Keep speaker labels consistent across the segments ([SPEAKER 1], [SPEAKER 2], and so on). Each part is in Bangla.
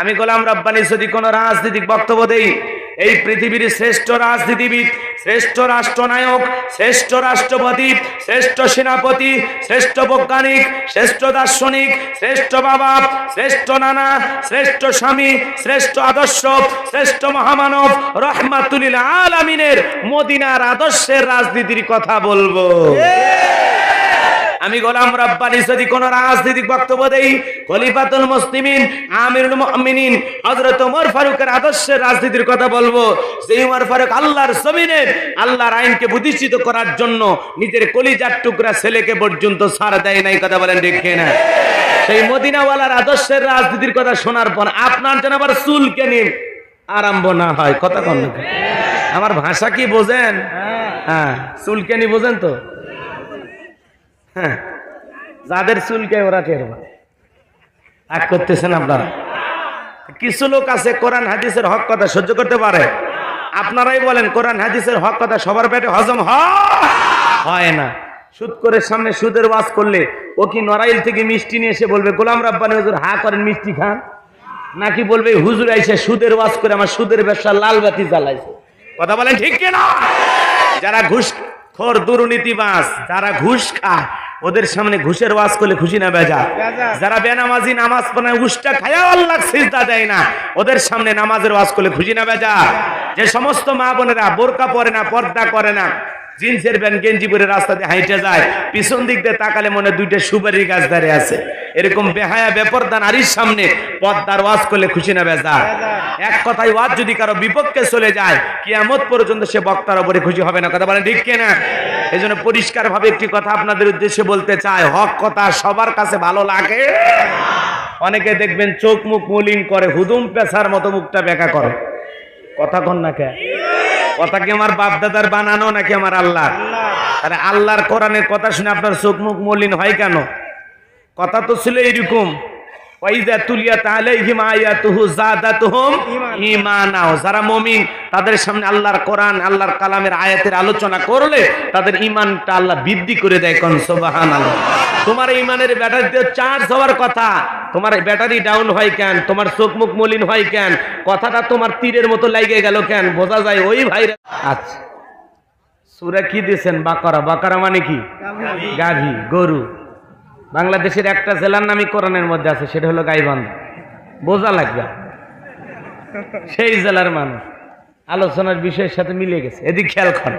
[SPEAKER 1] আমি গোলাম রব্বানি, যদি কোন রাজনৈতিক বক্তব্য দেই, এই পৃথিবীর শ্রেষ্ঠ রাজনীতিবিদ, শ্রেষ্ঠ রাষ্ট্রনায়ক, শ্রেষ্ঠ রাষ্ট্রপতি, শ্রেষ্ঠ সেনাপতি, শ্রেষ্ঠ বৈজ্ঞানিক, শ্রেষ্ঠ দার্শনিক, শ্রেষ্ঠ বাবা, শ্রেষ্ঠ নানা, শ্রেষ্ঠ স্বামী, শ্রেষ্ঠ আদর্শ, শ্রেষ্ঠ মহামানব রহমাতুলিল আলামিনের মদিনার আদর্শের রাজনীতির কথা বলব। আমি গোলাম রব্বানি যদি কোন রাজনৈতিক বক্তব্য দেই খলিফাতুল মুসলিমিন আমিরুল মুমিনিন হযরত ওমর ফারুকের আদর্শের রাজনীতির কথা বলব। সেই ওমর ফারুক আল্লাহর জমিনে আল্লাহর আইনকে প্রতিষ্ঠিত করার জন্য নিজের কলিজার টুকরা ছেলেকে পর্যন্ত ছাড় দেয় নাই কথা বলেন ঠিক না সেই মদিনাওয়ালার আদর্শের রাজনীতির কথা শোনার পর আপনার যেন আবার চুলকে নিন আরম্ভ না হয় কথা কন আমার ভাষা কি বোঝেন? হ্যাঁ। চুলকেনি বোঝেন তো? হ্যাঁ। যাদের চুলকে ওরা টের এক করতেছেন আপনারা। কিছু লোক আছে, কোরআন, হাদিসের হক কথা সহ্য করতে পারে। আপনারাই বলেন, কোরআন, হাদিসের হক কথা সবার পেটে হজম হয় না। সুদ করে সামনে সুদের ওয়াজ করলে ও কি নড়াইল থেকে মিষ্টি নিয়ে এসে বলবে, গোলাম রাব্বানি হুজুর হা করেন, মিষ্টি খান? নাকি বলবে, হুজুর আইসে সুদের ওয়াজ করে আমার সুদের ব্যবসা লাল বাতি জ্বালাইছে। কথা বলেন ঠিক কিনা? যারা ঘুষ খোর দুর্নীতিবাজ, যারা ঘুষ খায় ওদের সামনে ঘুষের ওয়াজ করলে খুশি না বেজা? যারা বেনামাজি নামাজ পড়ে উষ্টা খায়া আল্লাহ সিজদা দেয় না ওদের সামনে নামাজের ওয়াজ করলে খুশি না বেজা? যে সমস্ত মা বোনেরা বোরকা পরে না পর্দা করে না জিন্সের প্যান্ট গেঞ্জি পরে রাস্তা দিয়ে হাইটে যায় পিছন দিক দিয়ে তাকালে মনে দুইটা সুপারি গাছ দাঁড়িয়ে আছে। এরকম বেহায়া বেপরদা নারীর সামনে পর্দার ওয়াজ করলে খুশি না বেজা? এক কথায় ওয়াজ যদি কারও বিপক্ষে চলে যায় কিয়ামত পর্যন্ত সে বক্তার উপরে খুশি হবে না কথা বলেন ঠিক কিনা? এই জন্য পরিষ্কার একটি কথা আপনাদের উদ্দেশ্যে বলতে চাই। হক কথা সবার কাছে ভালো লাগে। অনেকে দেখবেন চোখ মুখ মলিন করে, হুদুম পেশার মতো মুখটা বেকা করে। কথা কন না কে? কথা কি আমার বাপ দাদার বানানো নাকি আমার আল্লাহ আরে আল্লাহর কোরআনের কথা শুনে আপনার চোখ মুখ মলিন হয় কেন? কথা তো ছিল এইরকম তাদের সামনে আল্লাহর কোরআন, আল্লাহর কালামের আয়াতের আলোচনা করলে তাদের ঈমানটা আল্লাহ বৃদ্ধি করে দেয় তোমার ঈমানের ব্যাটারিতে চার্জ হওয়ার কথা, তোমার ব্যাটারি ডাউন হয় কেন? তোমার চোখ মুখ মলিন হয় কেন? কথাটা তোমার তীরের মতো লাগে গেল কেন? বোঝা যায় ওই ভাই আচ্ছা। সুরা কি দিয়েছেন? বাকারা। বাকারা মানে কি? গাভী। গরু। বাংলাদেশের একটা জেলার নামই কোরআনের মধ্যে আছে, সেটা হলো গাইবান্ধা। বোঝা লাগবে। সেই জেলার মানুষ। আলোচনার বিষয়ের সাথে মিলে গেছে। এদিক খেয়াল করেন।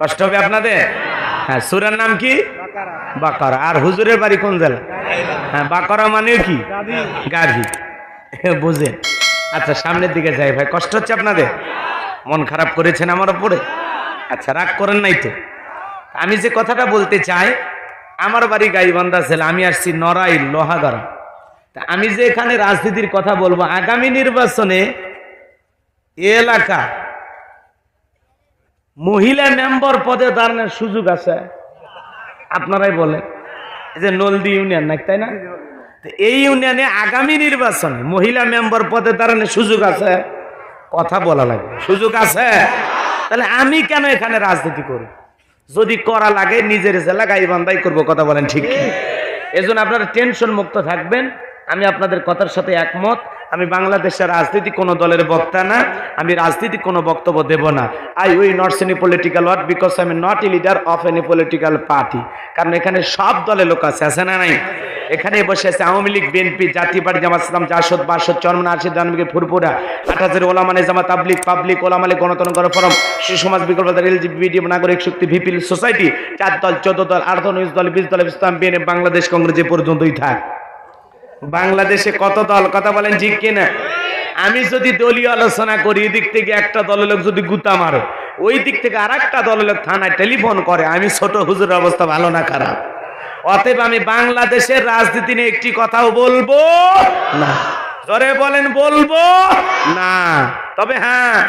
[SPEAKER 1] কষ্ট হবে আপনাদের? হ্যাঁ সুরার নাম কি? বাকরা। আর হুজুরের বাড়ি কোন জেলা? হ্যাঁ বাকারা মানে কি? গাভী বুঝেন। আচ্ছা সামনের দিকে যাই ভাই। কষ্ট হচ্ছে আপনাদের? মন খারাপ করেছেন আমার ওপরে আচ্ছা রাগ করেন নাই তো। আমি যে কথাটা বলতে চাই আমার বাড়ি গাইবান্ধা ছেলে, আমি আসছি নড়াই লোহাগাড়া। তা আমি যে এখানে রাজনীতির কথা বলব, আগামী নির্বাচনে এলাকা মহিলা মেম্বার পদে দাঁড়ানোর সুযোগ আছে। আপনারাই বলেন। যে নলদি ইউনিয়ন, নাকি তাই না? এই ইউনিয়নে আগামী নির্বাচনে মহিলা মেম্বার পদে দাঁড়ানোর সুযোগ আছে? কথা বলা লাগবে। সুযোগ আছে। তাহলে আমি কেন এখানে রাজনীতি করি? যদি করা লাগে, নিজের জেলা গাইবান্ধাই করব, কথা বলেন ঠিক এজন্য আপনারা টেনশন মুক্ত থাকবেন। আমি আপনাদের কথার সাথে একমত। আমি বাংলাদেশের রাজনীতি কোনো দলের বক্তা না। আমি রাজনীতি কোনো বক্তব্য দেব না। I we not any political what because I am not a leader of any political party কারণ এখানে সব দলের লোক আছে আছে না নাই? এখানে বসে আছে আওয়ামী লীগ, বিএনপি, জাতীয় জামাত ইসলাম, জাসদ, বাসদ চরমন আশিদ জানবিকে ফুরপুরা হাজার ওলামানে জামা তাবলিক পাবলিক, ওলামালে গণতন্ত্র ফোরাম সুসমাজ বিকল্প এলজিবিডি নাগরিক শক্তি ভিপিল সোসাইটি, চার দল, চোদ্দ দল, আট দল, উনিশ দল, বিশ দল, ইসলাম বিএনএ বাংলাদেশ, কংগ্রেস যে পর্যন্তই থাক। বাংলাদেশে কত দল? কথা বলেন ঠিক কিনা? আমি যদি দলীয় আলোচনা করি, এদিক থেকে একটা দলের লোক যদি গুতা মারে, ওই দিক থেকে আর একটা দলের লোক থানায় টেলিফোন করে, আমি ছোট হুজুরের অবস্থা ভালো না খারাপ। অতএব আমি বাংলাদেশের রাজনীতি নিয়ে একটি কথাও বলব। না। জোরে বলেন বলব। না। তবে হ্যাঁ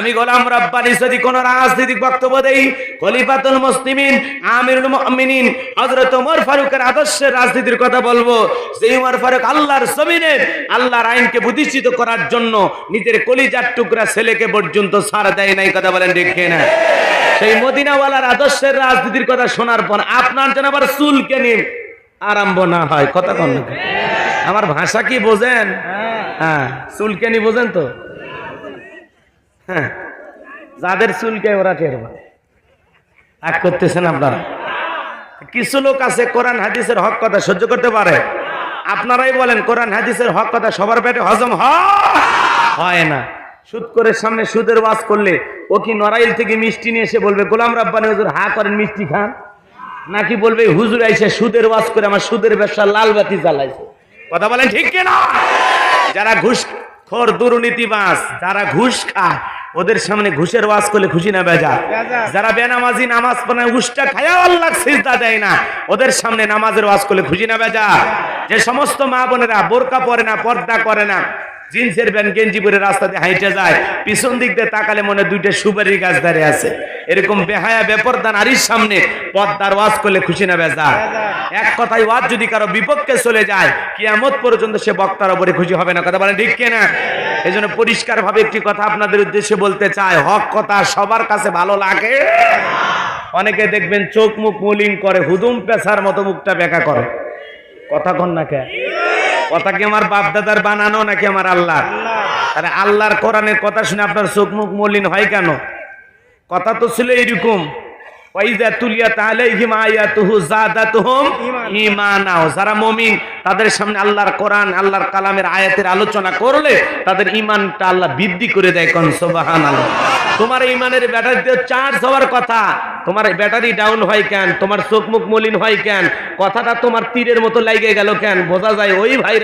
[SPEAKER 1] আমি গোলাম রব্বানি যদি কোন রাজনৈতিক বক্তব্য দেই খলিফাতুল মুসলিমিন আমিরুল মুমিনিন হযরত ওমর ফারুকের আদর্শের রাজনীতির কথা বলব। সেই ওমর ফারুক আল্লাহর জমিনে আল্লাহর আইনকে প্রতিষ্ঠিত করার জন্য নিজের কলিজার টুকরা ছেলেকে পর্যন্ত ছাড় দেয় নাই কথা বলেন ঠিক না সেই মদিনাওয়ালার আদর্শের রাজনীতির কথা শোনার পর আপনার যেন আবার চুলকে নিন আরম্ভ না হয়। কথা কন আমার ভাষা কি বোঝেন? হ্যাঁ। চুলকেনি বোঝেন তো? হ্যাঁ। যাদের চুলকে ওরা টের পায়। রাগ করতেছেন আপনারা? কিছু লোক আছে, কোরআন, হাদিসের হক কথা সহ্য করতে পারে। আপনারাই বলেন, কোরআন, হাদিসের হক কথা সবার পেটে হজম হয়? না। সুদ করে সামনে সুদের ওয়াজ করলে ও কি নড়াইল থেকে মিষ্টি নিয়ে এসে বলবে, গোলাম রাব্বানি হুজুর হা করেন, মিষ্টি খান? নাকি বলবে, হুজুর আইসে সুদের ওয়াজ করে আমার সুদের ব্যবসা লাল বাতি জ্বালাইছে। কথা বলেন ঠিক কিনা? যারা ঘুষ খোর দুর্নীতিবাজ, যারা ঘুষ খায় ওদের সামনে ঘুষের ওয়াজ করলে খুশি না বেজা যারা বেনামাজি নামাজ পড়ে উষ্টা খায় আল্লাহ সিজদা দেয় না ওদের সামনে নামাজের ওয়াজ করলে খুশি না বেজা যে সমস্ত মা বোনেরা বোরকা পরে না পর্দা করে না জিন্সের প্যান্ট গেঞ্জি পরে রাস্তাতে দিয়ে হাইটে যায় পিছন দিক দিয়ে তাকালে মনে দুইটা সুপারি গাছ দাঁড়িয়ে আছে। এরকম বেহায়া বেপরদা নারীর সামনে পর্দার ওয়াজ করলে খুশি না বেজা এক কথায় ওয়াজ যদি কারও বিপক্ষে চলে যায়, কিয়ামত পর্যন্ত সে বক্তার উপরে খুশি হবে না। কথা বলেন ঠিক কিনা? এই জন্য পরিষ্কার ভাবে একটি কথা আপনাদের উদ্দেশ্যে বলতে চাই। হক কথা সবার কাছে ভালো লাগে। অনেকে দেখবেন চোখ মুখ মলিন করে, হুদুম পেশার মতো মুখটা বেকা করে। কথা কন না কে? কথা কি আমার বাপ দাদার বানানো নাকি আমার আল্লাহ আরে আল্লাহর কোরআনের কথা শুনে আপনার চোখ মুখ মলিন হয় কেন? কথা তো ছিল এরকম যারা মুমিন, তাদের সামনে আল্লাহর কোরআন, আল্লাহর কালামের আয়াতের আলোচনা করলে তাদের ঈমানটা আল্লাহ বৃদ্ধি করে দেয় কোন? সুবহানাল্লাহ। তোমার ঈমানের ব্যাটারিতে চার্জ হওয়ার কথা। তোমার ব্যাটারি ডাউন হয় কেন? তোমার চোখ মুখ মলিন হয় কেন? কথাটা তোমার তীরের মতো লাগে গেল কেন? বোঝা যায় ওই ভাই